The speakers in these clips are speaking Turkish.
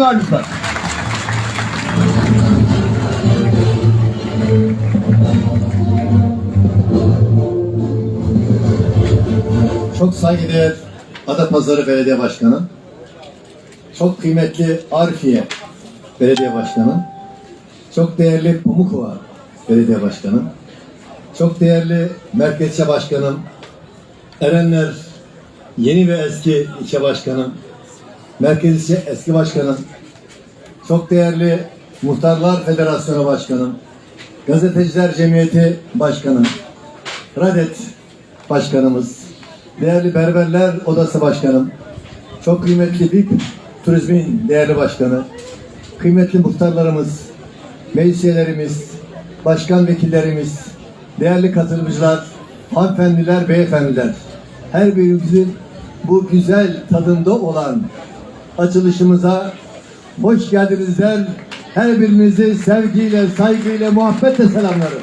Buyursunlar lütfen. Çok saygıdeğer Adapazarı Belediye Başkanı, çok kıymetli Arfiye Belediye Başkanı, çok değerli Pamukova Belediye Başkanı, çok değerli Merkezçe Başkanım, Erenler Yeni ve Eski İlçe Başkanım, Merkezçe Eski Başkanım, çok değerli Muhtarlar Federasyonu Başkanım, Gazeteciler Cemiyeti Başkanım, Radet Başkanımız, değerli Berberler Odası Başkanım, çok kıymetli BIP Turizmin değerli başkanı, kıymetli muhtarlarımız, meclis başkan vekillerimiz, değerli katılımcılar, hanımefendiler, beyefendiler, her birimizin bu güzel tadında olan açılışımıza hoş geldiniz der. Her birinizi sevgiyle, saygıyla, muhabbetle selamlarım.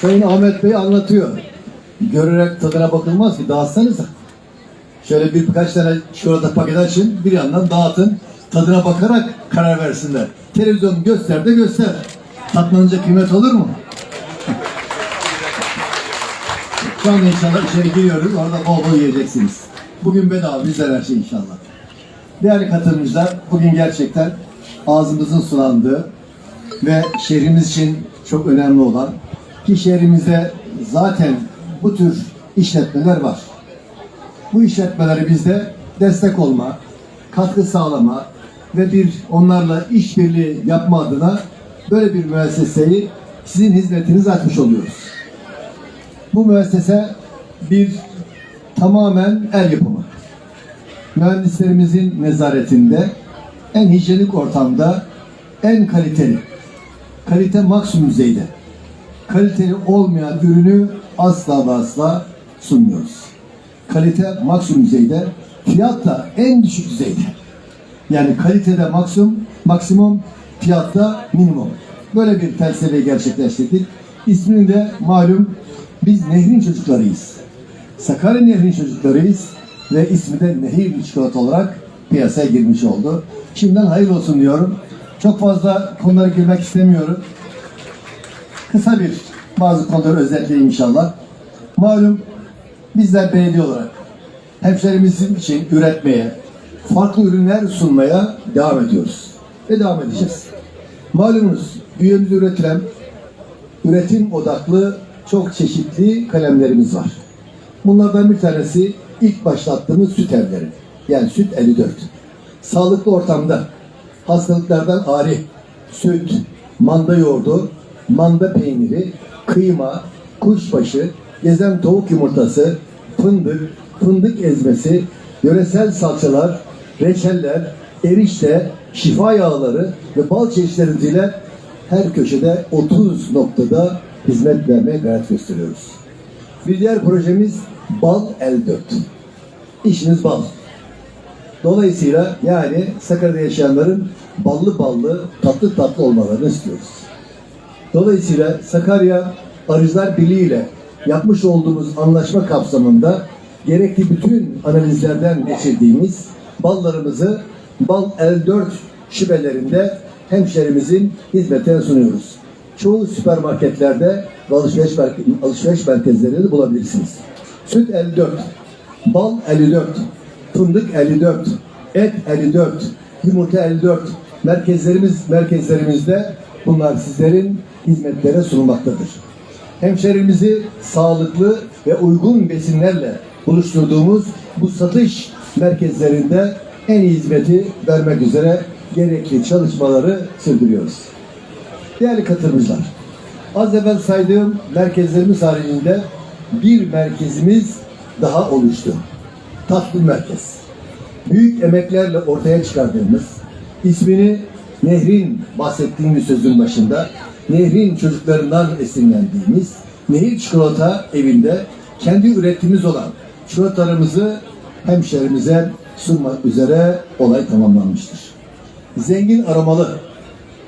Sayın Ahmet Bey anlatıyor. Görerek tadına bakılmaz ki dağıtsanıza. Şöyle bir birkaç tane çikolata paket açın, bir yandan dağıtın. Tadına bakarak karar versinler. Televizyon göster de göster. Tatmanınca kıymet olur mu? Şu anda inşallah içeri giriyoruz. Orada bol bol yiyeceksiniz. Bugün bedava bizden her şey inşallah. Değerli katılımcılar, bugün gerçekten ağzımızın sulandığı ve şehrimiz için çok önemli olan ki şehrimizde zaten bu tür işletmeler var. Bu işletmeleri bizde destek olma, katkı sağlama ve bir onlarla işbirliği yapma adına böyle bir müesseseyi sizin hizmetinize açmış oluyoruz. Bu müessese bir tamamen el yapımı. Mühendislerimizin nezaretinde en hijyenik ortamda en kaliteli, kalite maksimum düzeyde kaliteli olmayan ürünü asla ve asla sunmuyoruz. Kalite maksimum düzeyde, fiyat da en düşük düzeyde. Yani kalitede maksimum, maksimum, fiyatta minimum. Böyle bir felsefeyi gerçekleştirdik. İsmini de malum biz nehrin çocuklarıyız. Sakarya Nehri'nin çocuklarıyız ve ismi de Nehir Çikolata olarak piyasaya girmiş oldu. Şimdiden hayırlı olsun diyorum. Çok fazla konulara girmek istemiyorum kısa bir bazı konuları özetleyeyim inşallah. Malum bizler belediye olarak hemşerimizin için üretmeye, farklı ürünler sunmaya devam ediyoruz. Ve devam edeceğiz. Malumunuz büyüğümüzde üretilen üretim odaklı çok çeşitli kalemlerimiz var. Bunlardan bir tanesi ilk başlattığımız süt evleri. Yani süt 54. Sağlıklı ortamda hastalıklardan ari, süt, manda yoğurdu, manda peyniri, kıyma, kuşbaşı, gezen tavuk yumurtası, fındık, fındık ezmesi, yöresel salçalar, reçeller, erişte, şifa yağları ve bal çeşitleriyle her köşede 30 noktada hizmet vermeye gayret gösteriyoruz. Bir diğer projemiz Bal 54. İşiniz bal. Dolayısıyla yani Sakarya'da yaşayanların ballı ballı, tatlı tatlı olmalarını istiyoruz. Dolayısıyla Sakarya Arıcılar Birliği ile yapmış olduğumuz anlaşma kapsamında gerekli bütün analizlerden geçirdiğimiz ballarımızı Bal 54 şubelerinde hemşerimizin hizmetine sunuyoruz. Çoğu süpermarketlerde ve alışveriş, alışveriş merkezlerinde de bulabilirsiniz. Süt 54, bal 54, fındık 54, et 54, yumurta 54. Merkezlerimiz merkezlerimizde bunlar sizlerin hizmetlere sunulmaktadır. Hemşerimizi sağlıklı ve uygun besinlerle buluşturduğumuz bu satış merkezlerinde en iyi hizmeti vermek üzere gerekli çalışmaları sürdürüyoruz. Değerli katılımcılar, az evvel saydığım merkezlerimiz haricinde bir merkezimiz daha oluştu. Tatlı Merkez. Büyük emeklerle ortaya çıkardığımız, ismini Nehrin bahsettiğimiz sözün başında, Nehrin çocuklarından esinlendiğimiz Nehir Çikolata evinde kendi üretimimiz olan çikolatalarımızı hemşerimize sunmak üzere olay tamamlanmıştır. Zengin aromalı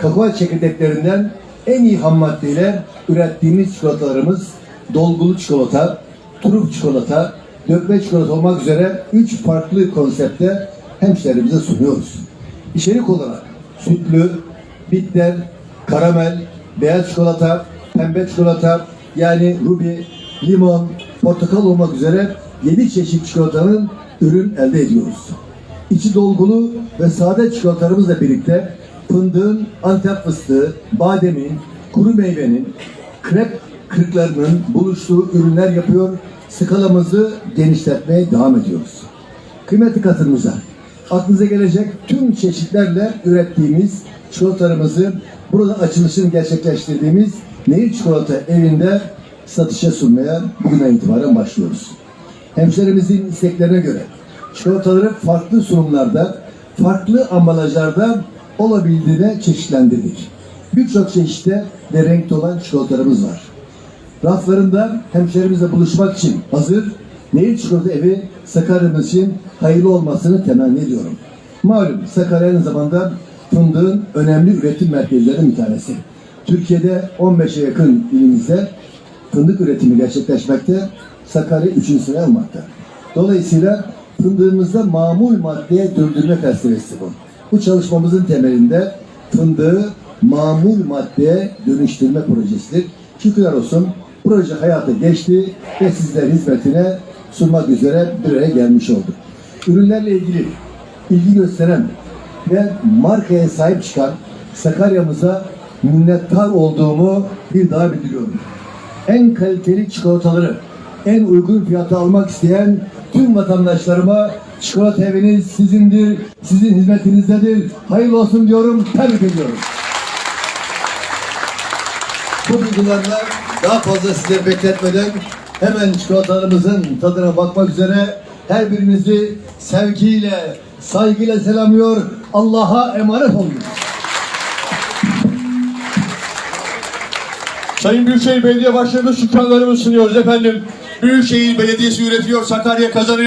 kakao çekirdeklerinden en iyi ham maddeyle ürettiğimiz çikolatalarımız dolgulu çikolata, turuf çikolata, dökme çikolata olmak üzere üç farklı konsepte hemşehrilerimize sunuyoruz. İçerik olarak sütlü, bitter, karamel, beyaz çikolata, pembe çikolata yani ruby, limon, portakal olmak üzere 7 çeşit çikolatanın ürün elde ediyoruz. İçi dolgulu ve sade çikolatalarımızla birlikte fındığın, antep fıstığı, bademin, kuru meyvenin, krep kırıklarının buluştuğu ürünler yapıyor, skalamızı genişletmeye devam ediyoruz. Kıymetli katılımcılar, aklınıza gelecek tüm çeşitlerle ürettiğimiz çikolatalarımızı burada açılışını gerçekleştirdiğimiz Nehir Çikolata evinde satışa sunmaya bugünden itibaren başlıyoruz. Hemşerimizin isteklerine göre çikolataları farklı sunumlarda, farklı ambalajlarda olabildiğine çeşitlendirdik. Birçok çeşitte ve renkte olan çikolatalarımız var. Raflarında hemşerimizle buluşmak için hazır Nehir Çikolata Evi Sakarya'mız için hayırlı olmasını temenni ediyorum. Malum Sakarya aynı zamanda fındığın önemli üretim merkezlerinden bir tanesi. Türkiye'de 15'e yakın ilimizde fındık üretimi gerçekleşmekte. Sakarya 3. sıraya almakta. Dolayısıyla fındığımızda mamul maddeye döndürme felsefesi bu. Bu çalışmamızın temelinde fındığı mamul maddeye dönüştürme projesidir. Şükürler olsun proje hayata geçti ve sizlerin hizmetine sunmak üzere bir araya gelmiş olduk. Ürünlerle ilgili ilgi gösteren ve markaya sahip çıkan Sakarya'mıza minnettar olduğumu bir daha bildiriyorum. En kaliteli çikolataları en uygun fiyata almak isteyen tüm vatandaşlarıma çikolata eviniz sizindir, sizin hizmetinizdedir. Hayırlı olsun diyorum, tebrik ediyorum. Bu duygularla daha fazla sizleri bekletmeden hemen çikolatalarımızın tadına bakmak üzere her birinizi sevgiyle, saygıyla selamlıyor. Allah'a emanet olun. Sayın Büyükşehir Belediye Başkanımız şükranlarımı sunuyoruz efendim. Büyükşehir Belediyesi üretiyor, Sakarya kazanıyor.